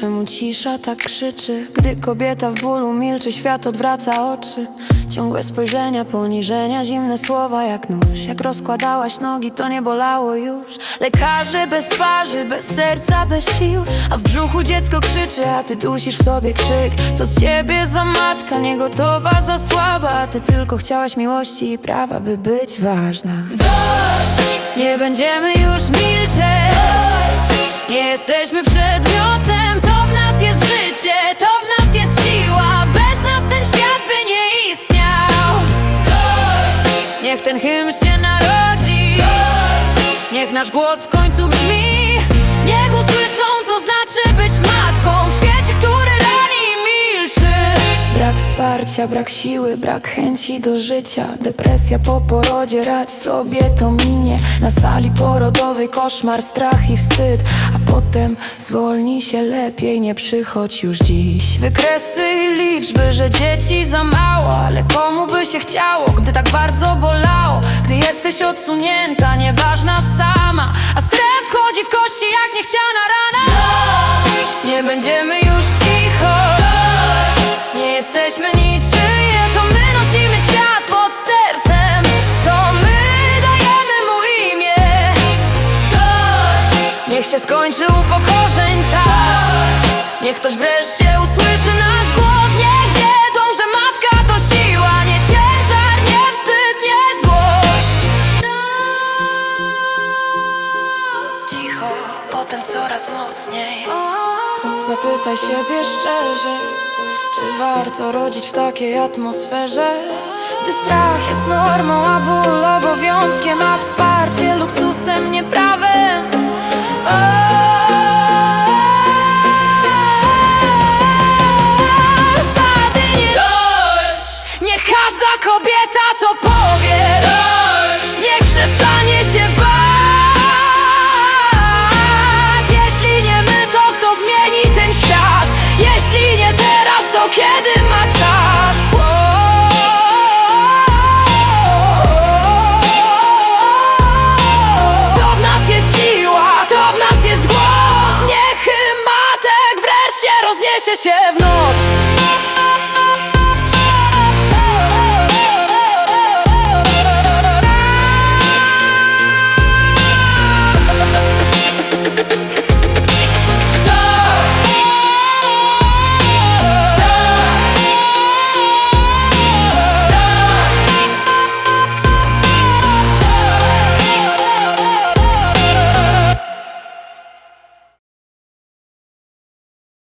Czemu cisza tak krzyczy? Gdy kobieta w bólu milczy, świat odwraca oczy. Ciągłe spojrzenia, poniżenia, zimne słowa jak nóż. Jak rozkładałaś nogi, to nie bolało już. Lekarze bez twarzy, bez serca, bez sił. A w brzuchu dziecko krzyczy, a ty dusisz w sobie krzyk. Co z ciebie za matka, nie gotowa, za słaba? A ty tylko chciałaś miłości i prawa, by być ważna. Nie będziemy już milczeć Nie jesteśmy przedmiotem To w nas jest życie, to w nas jest siła. Bez nas ten świat by nie istniał. Niech ten hymn się narodzi. Niech nasz głos w końcu brzmi. Niech usłyszą co znaczy być matką. W świecie, wsparcia, brak siły, brak chęci do życia. Depresja po porodzie, radź sobie to minie. Na sali porodowej koszmar, strach i wstyd. A potem zwolnij się lepiej, nie przychodź już dziś. Wykresy i liczby, że dzieci za mało. Ale komu by się chciało, gdy tak bardzo bolało? Gdy jesteś odsunięta, nieważna sama. A stref wchodzi w kości jak niechciana rana. Nie będziemy ktoś wreszcie usłyszy nasz głos. Niech wiedzą, że matka to siła Nie ciężar, nie wstyd, nie złość. Cicho, potem coraz mocniej. Zapytaj siebie szczerze Czy warto rodzić w takiej atmosferze Gdy strach jest normą, a ból obowiązkiem A wsparcie luksusem, nie rozniesie się w noc